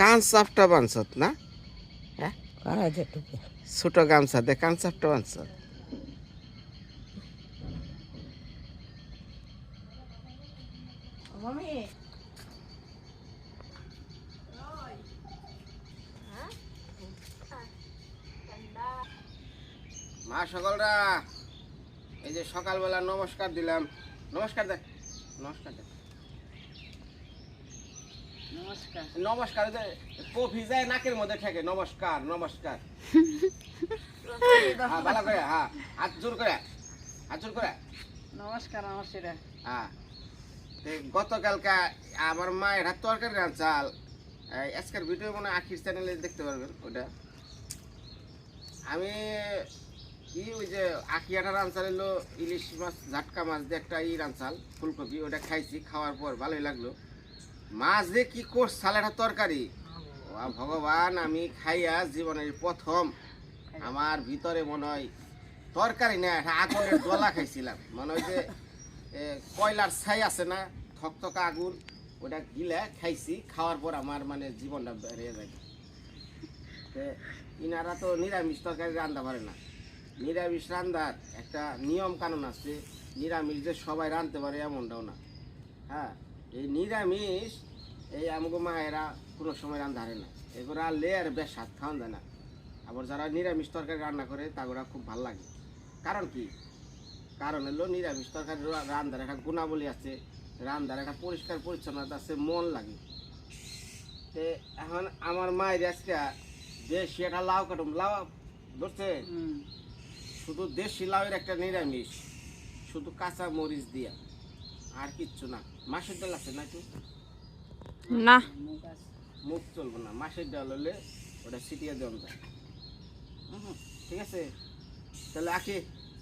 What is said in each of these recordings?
কান চাপটা বানছত না? যেটুকু ছোট গামছা দে কান চাপটা বানছত মা সকলরা এই যে সকালবেলা নমস্কার দিলাম। নমস্কার দেখ নমস্কার দেখ নমস্কার। নমস্কার যে কফি যায় নাকের মধ্যে ঠেকে নমস্কার নমস্কার। হ্যাঁ ভালো করে হ্যাঁ হাত জোর করে হাত জোর করে। নমস্কার আমার হ্যাঁ গতকালকে আমার মায়ের হাত তরকারি চাল আজকের ভিডিও মনে হয় আখির চ্যানেলে দেখতে পারবেন ওটা। আমি কি ওই যে আখিয়াটা রান চাল এলো ইলিশ মাছ ঝাটকা মাছ দিয়ে একটা ই রান চাল ফুলকপি ওটা খাইছি খাওয়ার পর ভালোই লাগল। মাছ দিয়ে কি কোর্স সালেটা তরকারি? ও ভগবান, আমি খাইয়া জীবনের প্রথম আমার ভিতরে মনে হয় তরকারি না আগুনের দোলা খাইছিলাম। মনে হয় যে কয়লার ছাই আছে না, থকথকা আগুন, ওটা গিলে খাইছি, খাওয়ার পর আমার মানে জীবনটা বেরিয়ে যায়। ইনারা তো নিরামিষ তরকারি রান্না পারে না। নিরামিষ রান্নার একটা নিয়ম কানুন আছে, নিরামিষ যে সবাই রাঁধতে পারে এমনটাও না। হ্যাঁ? এই নিরামিষ এই আমগো মায়েরা কোনো সময় রান্না হারে না। এগুলো আনলে আর বেশ স্বাদ খাওয়ান যায় না। আবার যারা নিরামিষ তরকারি রান্না করে তাগুলা খুব ভালো লাগে। কারণ কি? কারণ হলো নিরামিষ তরকারি রা- রান্নার একটা গুণাবলী আছে রান্নার একটা পরিষ্কার পরিচ্ছন্নতা আছে মন লাগে। তে এখন আমার মায়ের আজকে দেশি একটা লাউ কাটুম। লাউ ধরছে? শুধু দেশি লাউয়ের একটা নিরামিষ শুধু কাঁচা মরিচ দিয়া। আর কিচ্ছু না। মাসের ডাল আছে নাকি? না। মুখ চলবো না। মাসের ডাল হলে ওটা ছিটিয়ে দেওয়া যায় ঠিক আছে? তাহলে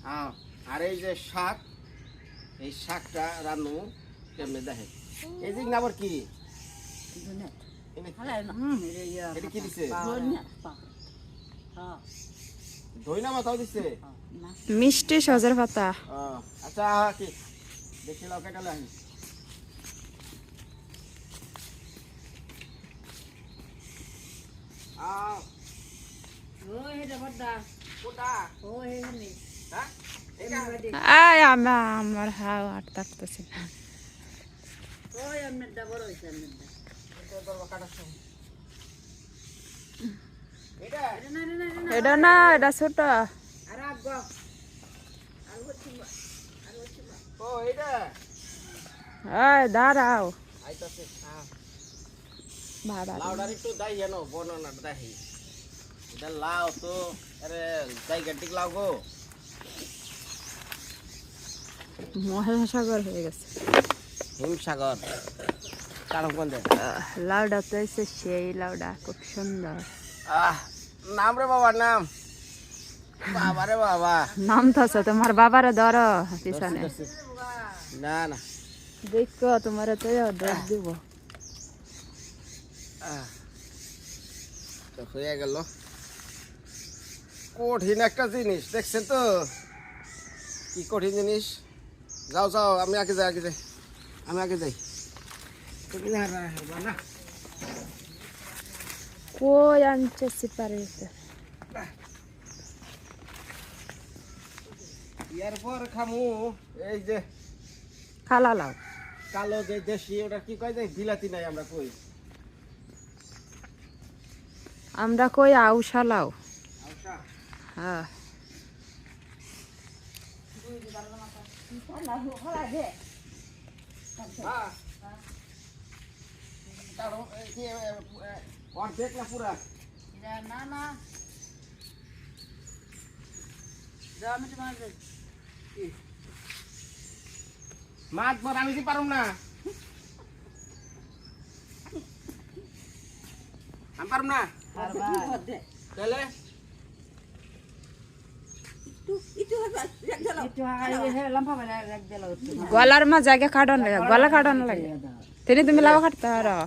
আহ, আর এই যে শাক এই শাকটা রান্নু কেমনে দেখে? এই যে আবার কি? এটা কি দিছে? ধইনা মাথাও দিছে? মিষ্টি সজের পাতা। আচ্ছা কি দেখি লাউ কেটে লাগি আও কোটা হ্যাঁ এটা আয় আমার আমার হাও আর থাকতেছে না এটা ধরবা কাটার সময় এটা এটা না এটা ছোট ও এটা আয় দাঁড়াও আইতাছে হ্যাঁ। ভাড়া লাউডার একটু দাই জানো বর্ণনা দাহি। এটা লাউ তো আরে জায়গা ঠিক লাউ গো। মহাসাগর হয়ে গেছে। হিমসাগর। কারণ কোন দে? আহ, লাউডা তো এসে সেই লাউডা খুব সুন্দর। আহ নাম রে বাবার নাম। বাবা রে বাবা। নাম তো তোমার বাবারে ধরো পিছনে। না না দেখো তোমার তো দোষ দিব তো হয়ে গেল। কঠিন একটা জিনিস দেখছেন তো? কি কঠিন জিনিস? যাও যাও আমি আগে যাই আগে যাই আমি আগে যাই। তুমি না, না। কই আনছে সিপারে ইয়ার পর খামু এই যে খালা লাউ। কালো যে দেশি ওটা কি কয় যে বিলাতি নাই আমরা কই? আমরা কই আউশা লাউ। হ্যাঁ। হ্যাঁ। অর্ধেক না পুরা? না না আমি তোমার মাছ ধর আমি কি পারুম না। আমি পারুম না। তাহলে? গলার মা জায়গা কাটন লাগে গলা কাটন লাগে। তিনি তুমি লাউ কাটতে পারো।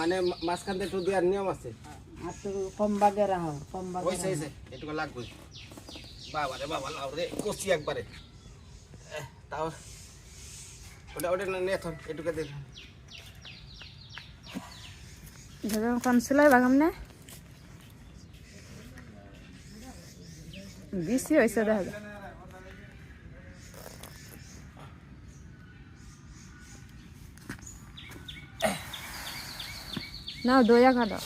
মানে মাঝখান থেকে একটু দেওয়ার নিয়ম আছে। কম বাগে রাখো কম বাগে এটুকু লাগবে। বাবা রে বাবা লাউ রে কষি একবারে এহ, তাও ওটা ওটা নিয়ে থন এটুকু দেখ ধরো কোন সেলাই বাগাম না বেশি হয়েছে দেখা যায় না দইয়া কাটো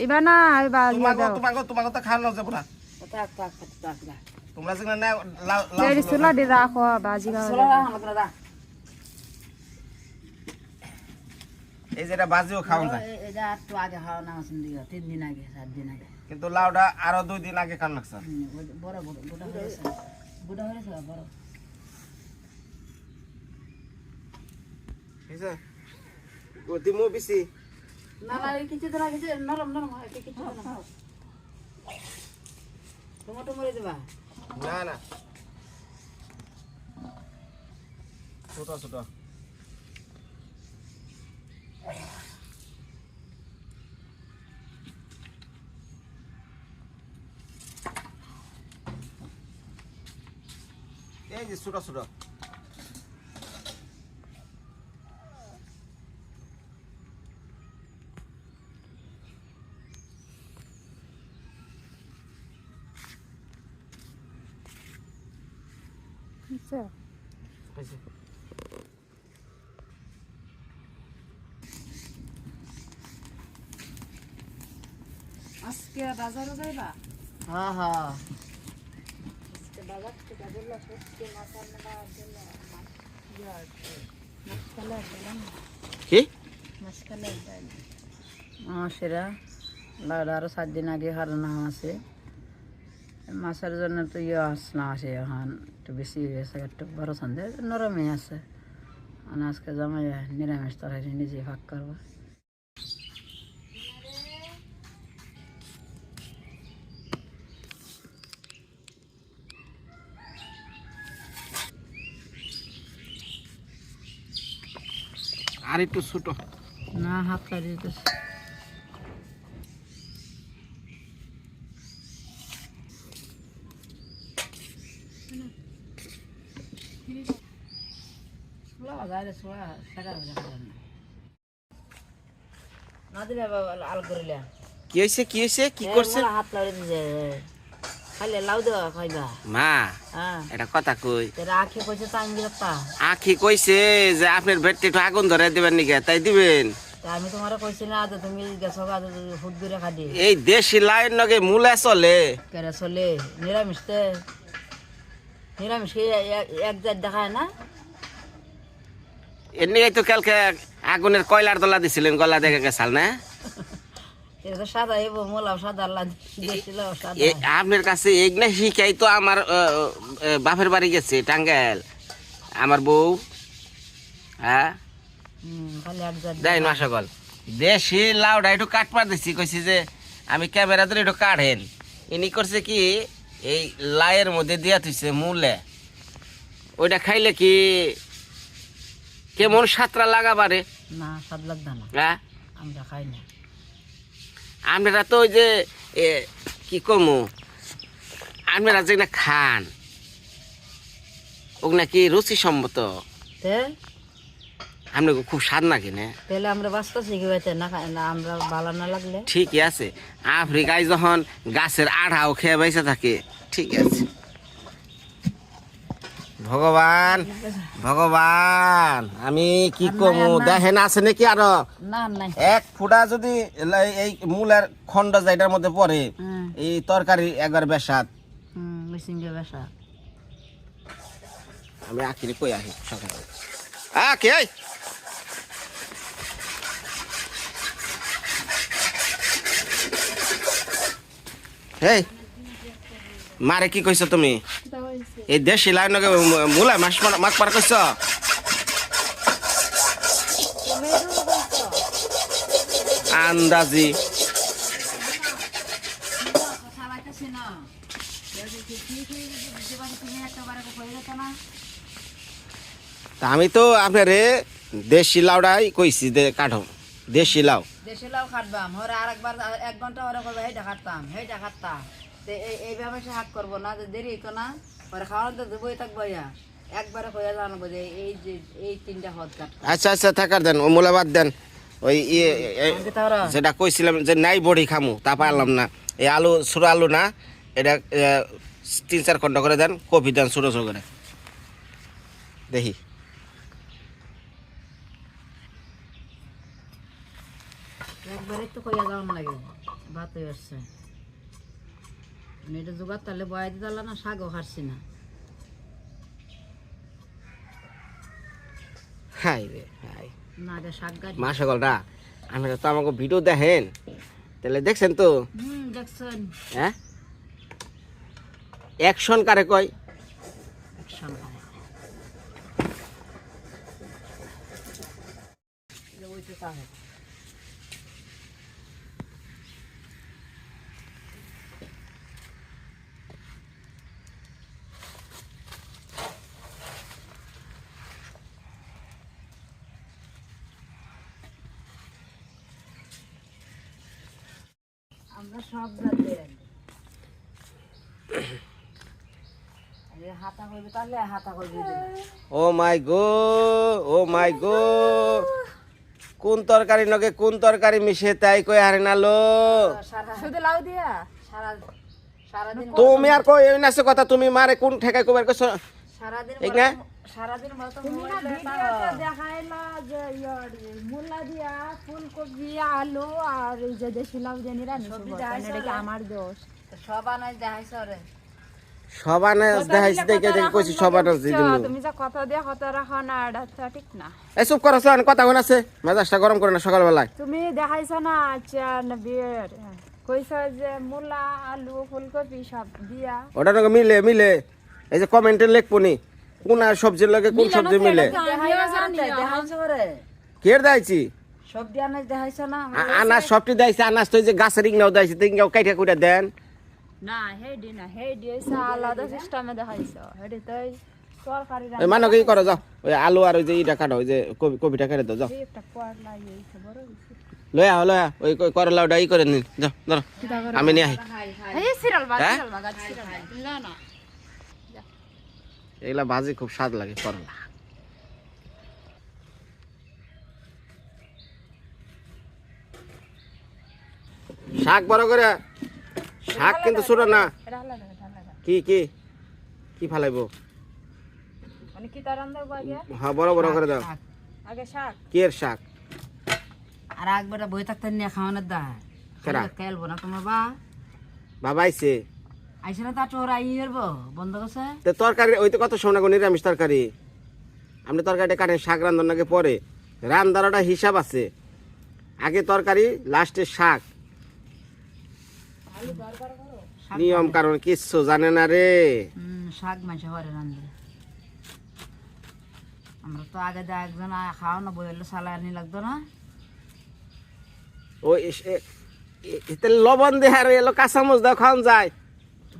এবার না এবার তোমাকে তোমাকে তোমাকে তো খাওয়ানো যাব না থাক থাক থাক তোমরা না দি রাখো বাজি খাওয়া এই যে এটা বাজিও খাওয়ান যায় এটা একটু আগে খাওয়া না আসুন দিও তিন দিন আগে সাত দিন আগে কিন্তু লাউটা আরও দুই দিন আগে খান লাগছে বড় বড় হয়েছে বুড়া হয়েছে বড় ঠিক আছে ও দিমু বেশি না না, এই কিছু দিন আগে নরম নরম হয় এটা কিছু দিন খাও টমেটো মরে দেবা না না। ছোট ছোট। এই যে ছোট ছোট। আজকে বাজারে যাইবা হ্যাঁ হ্যাঁ। আজকে বাজার থেকে বলল সত্যি কি? সেরা সাত দিন আগে হারানো আছে মাছের জন্য তো ইয়ে আস না আসে এখন। একটু বেশি হয়ে গেছে একটু বড় সন্ধে নরমই আছে। মানে আজকে জামাই নিরামিষ তরকারি নিজে ভাগ করব। আর একটু ছোট। না হাত লাগিয়ে দিতেছে না দিলে আল করিলে কি হয়েছে কি হয়েছে কি করছে? হাত লাগিয়ে দিছে। খাইলে লাউ দেওয়া খাইবা? মা হ্যাঁ। এটা কথা কই? আখি কইছে টাইম দিলাম আখি কইছে যে আপনার বেডটা একটু আগুন ধরে দিবেন নাকি তাই দিবেন? আমি তোমার কইছি না তো তুমি গেছো দূরে খাদি এই দেশি লাইন নগে মূলা চলে। কেরে চলে? নিরামিষতে নিরামিষ এক জাত দেখায় না? এমনি তো কালকে আগুনের কয়লার তলা দিছিলেন গলা দেখে গেছাল না? আপনার কাছে এগনা শিখাই তো আমার বাপের বাড়ি গেছে টাঙ্গাইল। আমার বউ হ্যাঁ? দেয় না সকল দেশি লাউডা একটু কাটপার দিছি কইছি যে আমি ক্যামেরা ধরে একটু কাটেন। ইনি করছে কি এই লাইয়ের মধ্যে দিয়া থইছে মূলে। ওইটা খাইলে কি কেমন সাতরা লাগাবারে? না স্বাদ লাগবে না। হ্যাঁ? আমরা খাই না। আপনারা তো ওই যে কি কমু? আপনারা যে না খান ওগুলা কি রুচি সম্মত আপনি খুব স্বাদ নাকি না? তাহলে আমরা না আমরা ভালো না লাগলে? ঠিকই আছে। আফ্রিকায় যখন গাছের আঠাও খেয়ে বেঁচে থাকে ঠিক আছে। ভগবান ভগবান আমি কি কমু? দেখেন আছে নাকি আরও? এক ফুটা যদি এই মূলের খন্ড যেটার মধ্যে পড়ে এই তরকারি একবার বেসাদ হুম মিসিংকে বেসা আমি আখিরি কই আহি? সকালে। আ কে এই। মারে কি কইছ তুমি? এই দেশ লাইন মুলা মাছ মাছ পার কইছ? আন্দাজি। আমি তো আপনারে দেশি লাউডাই কইছি দে কাঠো দেশি লাউ। দেশে লাউ খাটবাম। হরে আরেকবার, এক ঘণ্টা হরে করবে হেইটা খাটতাম হেইটা খাটতাম। তে এই এইভাবে সে হাত করব না যে দেরি হইতো না পরে খাওয়ানো তো দেবই থাকব ইয়া একবারে হয়ে জানাব যে এই যে এই তিনটা হদ কাট। আচ্ছা আচ্ছা থাকার দেন ও মোলাবাদ দেন। ওই ইয়ে যেটা কইছিলাম যে নাই বড়ি খামু তা পারলাম না। এই আলু ছোটো আলু না এটা তিন চার খন্ড করে দেন কপি দেন ছোটো ছোটো করে। দেখি। একবারে তো কইয়া যাওয়ান লাগে ভাত হয়ে আসছে। এটা জোগাড় তাহলে বয়া দিতে পারলাম না শাকও খাচ্ছি না। হাই রে হাই না এটা শাক গাছ মা সকলরা আমি তো আমাকে ভিডিও দেখেন তাহলে দেখছেন তো? হুম দেখছেন। হ্যাঁ? অ্যাকশন কারে কয়? আমরা সব জাতের এই হাতা করবি তাহলে হাতা করবি ও মাই গো ও মাই গো। কোন তরকারি নগে কোন তরকারি মিশে তাই কই হারে নালো সারা শুধু লাউ দিয়া? সারা তুমি আর কই এই কথা তুমি মারে কোন ঠেকাই কবার কইছ সারাদিন এই না? সারাদিন দেখাইলা যে ইয়ার মূলা দিয়া ফুলকপি আলু আর এই যে দেশি লাউ জানি রান্না সবজি করব। দেখাইছো এটা আমার দোষ? সব দেখাইছ রে। সবানে দেখাইছি দেখে দেখে কইছি সবানে দিয়ে দিমু। তুমি যা কথা দিয়ে কথা রাখো না এটা তো ঠিক না। এই চুপ করো শোন কথা কোন আছে। মেজাজটা গরম করে না সকালবেলায়। তুমি দেখাইছো না কইছ যে মূলা আলু ফুলকপি সব দিয়া। ওটা মিলে মিলে। এই যে কমেন্টে লিখবনি কোন সবজির লগে কোন সবজি মিলে? কে দাইছি আনাজ দেখাইছ না আ- আনাজ সবটি দাইছে আনাজ তো যে গাছের ইংনাও দাইছে তো ইংনাও কাইটা কুইটা দেন। করো যাও। ওই আলু আর ওই যে ইটা কাটো ওই যে কবি কবিটা কেটে দাও যাও। লয়া লয়া ওই ই করে নিন যাও ধরো। আমি নিয়ে আহি এই সিরিয়াল বাজ হ্যাঁ? সিরিয়াল বাজ সিরিয়াল তুমি জানো না এগুলা ভাজি খুব স্বাদ লাগে করলা শাক বড় করে? শাক কিন্তু ছোট না। কি কি? কি ফালাইবো? মানে হ্যাঁ বড় বড় করে দাও। শাক কি এর শাক? আর একবার বই থাকতে নিয়ে খাওয়ানোর দা? খেলব না তোমার বা। বাবা আইসে না তা চোর আই হেরবো বন্ধ করছে? তো তরকারি ওই তো কত নিরামিষ তরকারি। তরকারিটা শাক পরে। হিসাব আছে। আগে তরকারি লাস্টে শাক। নিয়ম কারণ কিচ্ছু জানে না রে। শাক মাছ হরে রান্ধে আমরা তো আগে দা একজন হলো সালা লাগতো না। ওই লবণ দেয় আর এলো কাঁচামচ দেওয়া খাওয়ান যায়।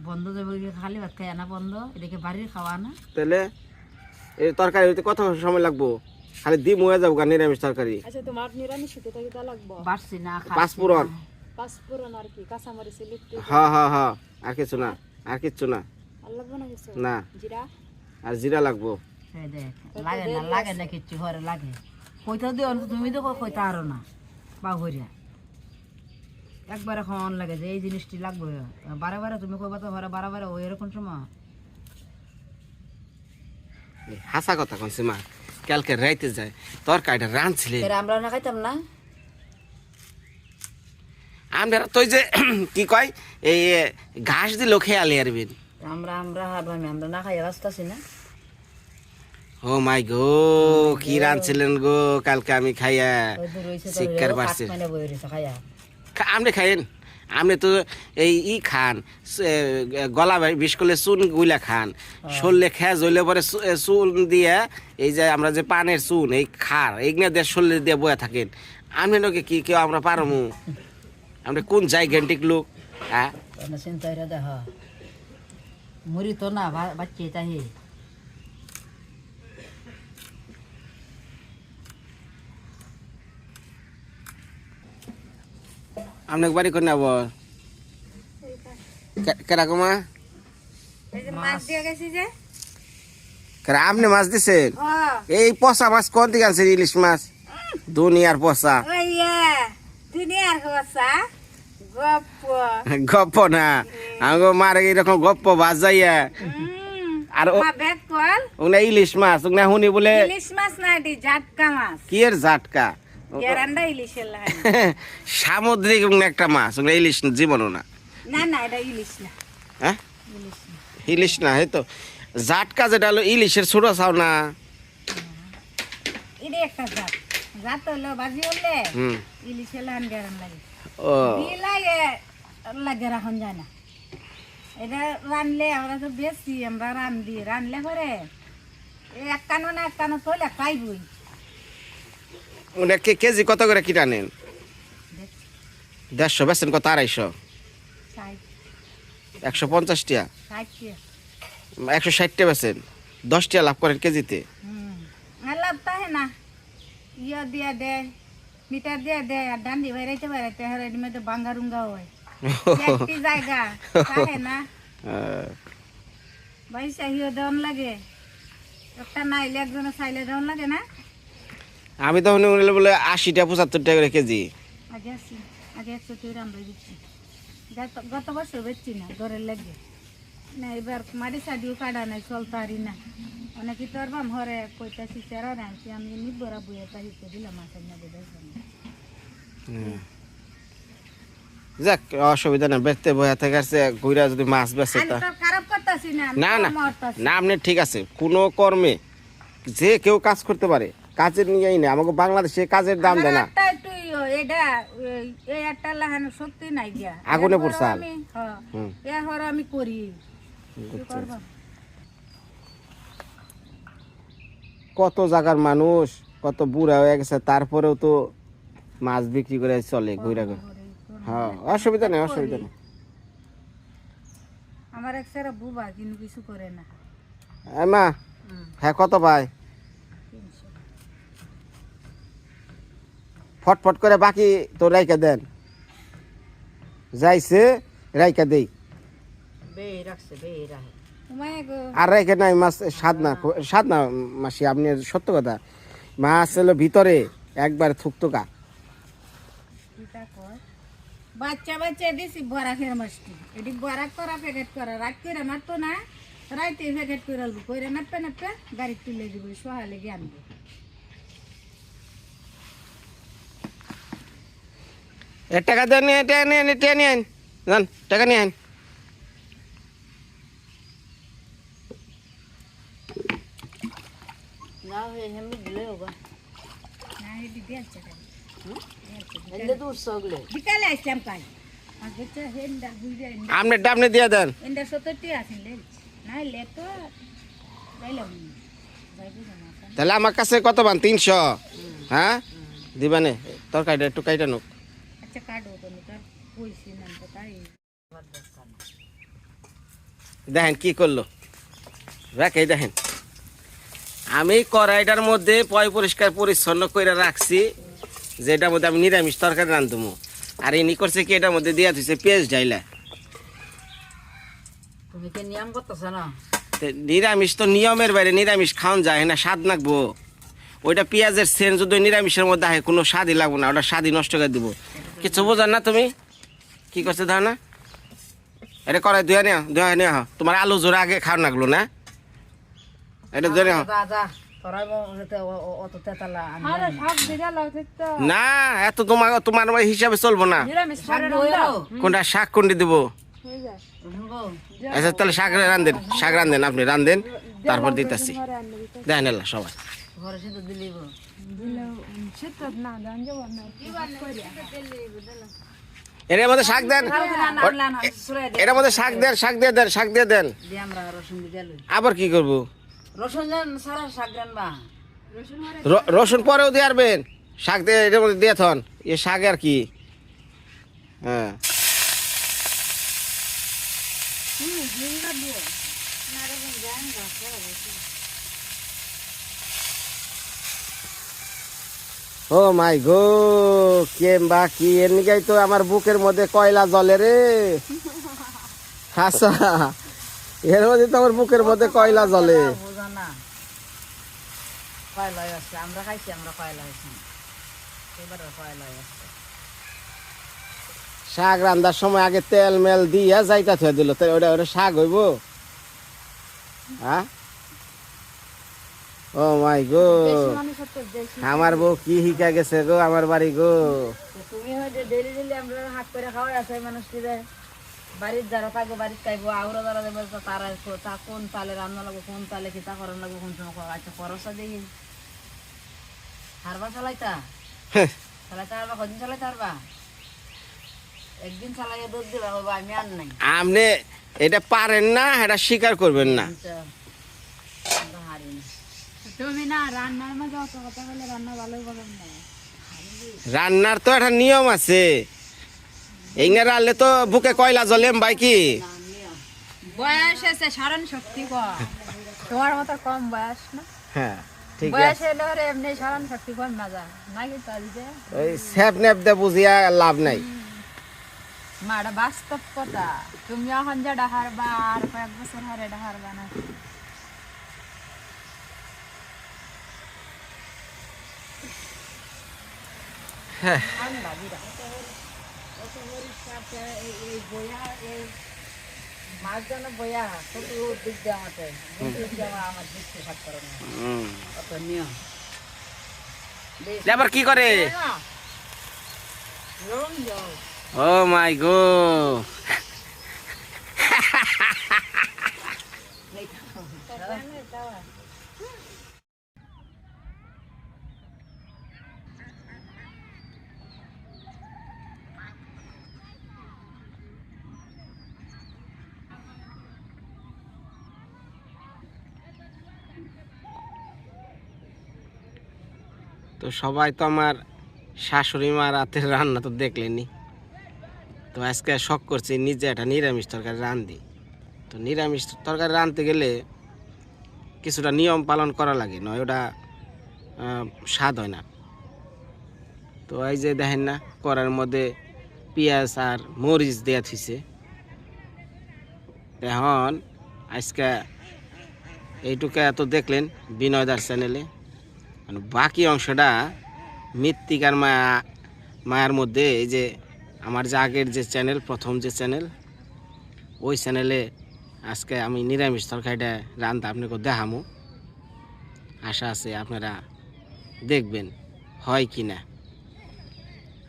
বন্ধ গিয়ে খালি ভাত খাই না বন্ধ এদিকে বাড়ির খাওয়া না তাহলে এই তরকারি হইতে কত সময় লাগবো? খালি ডিম হয়ে যাব গা নিরামিষ তরকারি। আচ্ছা তোমার নিরামিষ হতে থাকি তা লাগবো? বাড়ছি না খাচ্ছি পাঁচফোড়ন না। পাঁচফোড়ন আর কি কাঁচামরিচ লিখতে হ্যাঁ হ্যাঁ হ্যাঁ আর কিছু না আর কিচ্ছু না। আর লাগবে না কিছু? না। জিরা? আর জিরা লাগবো। এই লাগে না লাগে না কিচ্ছু ঘরে লাগে। কইতা দিও তুমি তো কইতা আরও না। বা একবারে খাওয়ান লাগে যে এই জিনিসটি লাগবে। বারে বারে তুমি কইবা তো ঘরে বারে বারে ওই এরকম সময়? হাসা কথা কনছে মা কালকে রাইতে যায় তরকারিটা রাঁধছিলে। আমরা না খাইতাম না। আমরা তো যে কি কয় এই ঘাস দিল খেয়ালি আরবিন আমরা আমরা হারবামি আমরা না খাই রাস্তাছি না। ও মাই গো কি রাঁধছিলেন গো কালকে আমি খাইয়া শিক্ষার পারছে মানে বই রইছে খাইয়া। আপনি খাইন আপনি তো এই ই খান গলা বিশ করলে চুনগুলা খান। সরলে খেয়া জ্বলে পরে চুন দিয়ে এই যে আমরা যে পানের চুন এই খার এইগুলা দিয়ে সরলে দিয়ে বয়া থাকেন। আমি নাকি কি কেউ আমরা পারমু? আমরা কোন জায়গান্টিক লোক? হ্যাঁ? চিন্তা দেখ মরি তো না বাচ্চা তাহি। আপনাকে বাড়ি করে নেব। কেরকমা আপনি মাছ দিছেন এই পচা মাছ কোন থেকে আনছেন ইলিশ মাছ? দুনিয়ার পচা। গপ্প। না। আমাকে মারে এরকম গপ্প বাজ যাইয়া। আর ইলিশ মাছ শুনি বলে ইলিশ মাছ না কি এর লাহানি সামুদ্রিক একটা মাছ ওনা ইলিশ জীবনও না। না না এটা ইলিশ না। হ্যাঁ? ইলিশ না। জাটকা যেটা হলো ইলিশের ছোট চাও না। এটা রানলে আমরা তো বেশি আমরা রান্ধি রানলে পরে এক কানো না এক কানো তোলে খাইবই। কে কেজি কত করে কিনা নেন? দেড়শো। বেছেন কত? আড়াইশো। একশো পঞ্চাশ টিয়া ষাট একশো ষাট টিয়া বেছেন দশ লাভ করেন কেজিতে? লাভ তাহে না। ইয়ে দিয়া দে মিটার দিয়া দে আর ডান্ডি বেড়াইতে বেড়াইতে হার এর মধ্যে বাঙ্গা রুঙ্গা হয়। একটি জায়গা তাহে না। দেওয়ান লাগে। একটা নাইলে একজনে চাইলে দেওয়ান লাগে না? আমি তখন বলে বলে আশিটা পঁচাত্তর টাকা করে কেজি। আগে আসি আগে একশো তুই আমরা দিচ্ছি। গত- গত বছর বেচছি না লাগে। না এবার সাডিও কাটা নাই চলতারি না। অনেকে তোর বাম হরে কইতাছি তেরো রাঁধছি আমি নিবরা বুয়ে তাহিতে দিলাম মাছের নদী দেখবেন যাক অসুবিধা না বেচতে বয়া থেকে আসছে ঘুরা যদি মাছ বেচে তা না না। না আপনি ঠিক আছে কোনো কর্মে যে কেউ কাজ করতে পারে কাজের নিয়েই না আমাকে বাংলাদেশে কাজের দাম দেয় না। এটা এই- একটা লাহানো শক্তি নাই গিয়া আগুনে পুড়ছাল। আমি হ্যাঁ হুম। এরপর আমি করি। কত জায়গার মানুষ কত বুড়া হয়ে গেছে তারপরেও তো মাছ বিক্রি করে চলে ঘুরা ঘুরে হ্যাঁ অসুবিধা নেই অসুবিধা নেই। আমার এক সারা বুবা কিন্তু কিছু করে না। এই মা হ্যাঁ কত পাই ফটফট করে বাকি তো রাইকা দেন। যাইছে রাইকা দেই। বে রাখছে বে রাখে। তোমায় গো। আর রাইকা নাই মাছ স্বাদ না স্বাদ না মাসি আপনি সত্য কথা। মাছ হলো ভিতরে একবার থুকতুকা কিতা কর। বাচ্চা বাচ্চা দিছি বড়া খেয়ে মাছটি এটি বড়া করা প্যাকেট করা। রাত করে মারতো না রাইতে প্যাকেট করে আলবো কইরে নাপে নাপে গাড়ি তুলে দিব সহালে গিয়ে আনব। টাকা দেন এটা নিয়ে নিয়ে আন জান টাকা নিয়ে আন না হে হেমি দিলে হোগা না এটি দিয়েছে এলে তো উৎসগলে বিকালে আসলাম কাল। আর দেখছে হেন্ডা বুঝে আপনি আপনি দিয়ে দেন। তাহলে আমার কাছে কত বান? তিনশো। হ্যাঁ? দিবানে তরকারিটা একটু কাইটা নোক। না তো তাই দেখেন কি করল রাখে দেখেন আমি কড়াইটার মধ্যে পয় পরিষ্কার পরিচ্ছন্ন করে রাখছি যেটার মধ্যে আমি নিরামিষ তরকারি রান্ধবো আর ইনি করছে কি এটার মধ্যে দিয়া দিছে পেঁয়াজ ডাইলা তুমি কি নিয়ম করতেছ না নিরামিষ তো নিয়মের বাইরে নিরামিষ খাওয়ান যায় না স্বাদ লাগবো ওইটা পেঁয়াজের সেন যদি নিরামিষের মধ্যে আহে কোনো স্বাদই লাগবো না ওটা স্বাদই নষ্ট করে দিব কিছু বোঝান না তুমি? কি করছে ধর না এটা করাই ধুয়া নেওয়া ধুয়া নেওয়া তোমার আলু জোরে আগে খাওয়ান লাগল না? এটা ধরে নেওয়া যা যা তোরাই যেতে অত তেতালা আমি আরে সব দিদা লাগছে তো। না এত তোমার তোমার হিসাবে চলবো না। কোনটা শাক কোনটি দিব? হয়ে আচ্ছা তাহলে শাক রান্ধেন শাক রান্ধেন আপনি রান্ধেন তারপর দিতেছি। দেখেন সবাই। ঘরে সিদ্ধ দিলিব সেটা না জান যাব না এর মধ্যে শাক দেন। এর মধ্যে শাক দেন শাক দিয়ে দেন শাক দিয়ে দেন। আবার কি করব? রসুন দেন সারা শাক দেন বা। র- রসুন পরেও দিয়ে আরবেন। শাক দিয়ে এটার মধ্যে দিয়ে থন। এ শাক আর কি? হ্যাঁ। ও মাই গো কে বা কি? এর নিকাই তো আমার বুকের মধ্যে কয়লা জলে রে। আচ্ছা এর মধ্যে তো আমার বুকের মধ্যে কয়লা আমরা খাইছি আমরা আছে। শাক রান্দার সময় আগে তেল মেল দিয়া যাইতা থুয়ে দিল। ওটা ওটা শাক হইব? হ্যাঁ? ও মাই গো। আমার বউ কি শিখা গেছে গো আমার বাড়ি গো। তুমি হয়তো ডেলি ডেলি আমরা হাত করে আছে বাড়ির যারা থাকব বাড়ির খাইবো আউরা যারা দেবে তারা তা কোন তালে রান্না লাগবো কোন তালে কিতা করার লাগবো কোন সময় আচ্ছা খরচা দেখি হারবা চালাইতা? চালাইতে হারবা? কদিন চালাইতে হারবা? একদিন চালাইয়া দুধ দিবা বাবা আমি আর নাই। আপনি এটা পারেন না এটা স্বীকার করবেন না। আচ্ছা, হারি না। তুমি না রান্নার মাঝে অত কথা বলে রান্না ভালোই বলেন না। রান্নার তো একটা নিয়ম আছে। এঙ্গে রাখলে তো বুকে কয়লা জ্বলেম ভাই কি? বয়স আছে স্মরণ শক্তি কম তোমার মতো কম বয়স না? হ্যাঁ ঠিক বয়স আছে। হলে এমনি শক্তি কম নাকি ওই স্যাপ ন্যাপ বুঝিয়া লাভ নাই। বাস্তব কথা তুমি এখন যে ডাহার বা আর কয়েক বছর হারে ডাহার বা না ঠান্ডা বিরাট অত পরিষ্কার এই এই বইয়া এই মাছ যেন বইয়া কত দিক দিয়ে আমাকে দিক দিয়ে আমার দিচ্ছে সাত করে না হুম। অত নিয়ম এ আবার কি করে? ও মাই গো। সবাই তো আমার শাশুড়ি মার রাতের রান্না তো দেখলেনি তো আজকে শখ করছি নিজে একটা নিরামিষ তরকারি রান্ধি। তো নিরামিষ তরকারি রাঁধতে গেলে কিছুটা নিয়ম পালন করা লাগে, নয় ওটা স্বাদ হয় না। তো এই যে দেখেন না করার মধ্যে পেঁয়াজ আর মরিচ দেয়া থইছে। এখন আজকে এইটুকু এত দেখলেন বিনয়দার চ্যানেলে। মানে বাকি অংশটা মৃত্তিকার মায়া মায়ার মধ্যে এই যে আমার যে আগের যে চ্যানেল, প্রথম যে চ্যানেল, ওই চ্যানেলে আজকে আমি নিরামিষ তরকারিটা রান্ধা আপনাকে দেখামো। আশা আছে আপনারা দেখবেন, হয় কি না।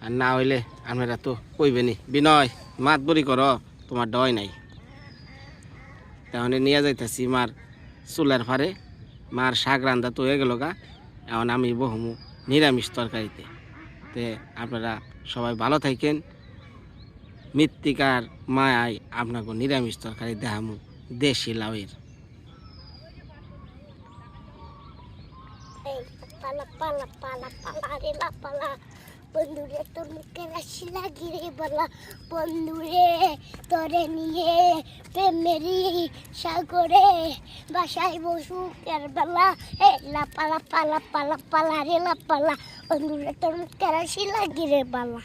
আর না হইলে আপনারা তো কইবেনি বিনয় মাত বড়ি কর, তোমার ডয় নাই। তাহলে নিয়ে যাইতেছি মার চুলার ফারে মার শাক রান্ধা তো হয়ে গেল গা। এখন আমি বহুমু, নিরামিষ তরকারিতে। তে আপনারা সবাই ভালো থাকেন। মৃত্তিকার মায়ায় আপনাকে নিরামিষ তরকারি দেখামু, দেশি লাউয়ের। পালা পালা পালা পালা রে পালা। বন্ধুরে, তোর মুখে রাশি লাগিয়ে বলা। বন্ধুরে, তোরে নিয়ে প্রেমেরি সাগরে বাসায় বসু কের বেলা এ লাপালা, পালা পালা পালা রে লাপালা। বন্ধুরে, তোর মুখে রাশি লাগি রে বালা।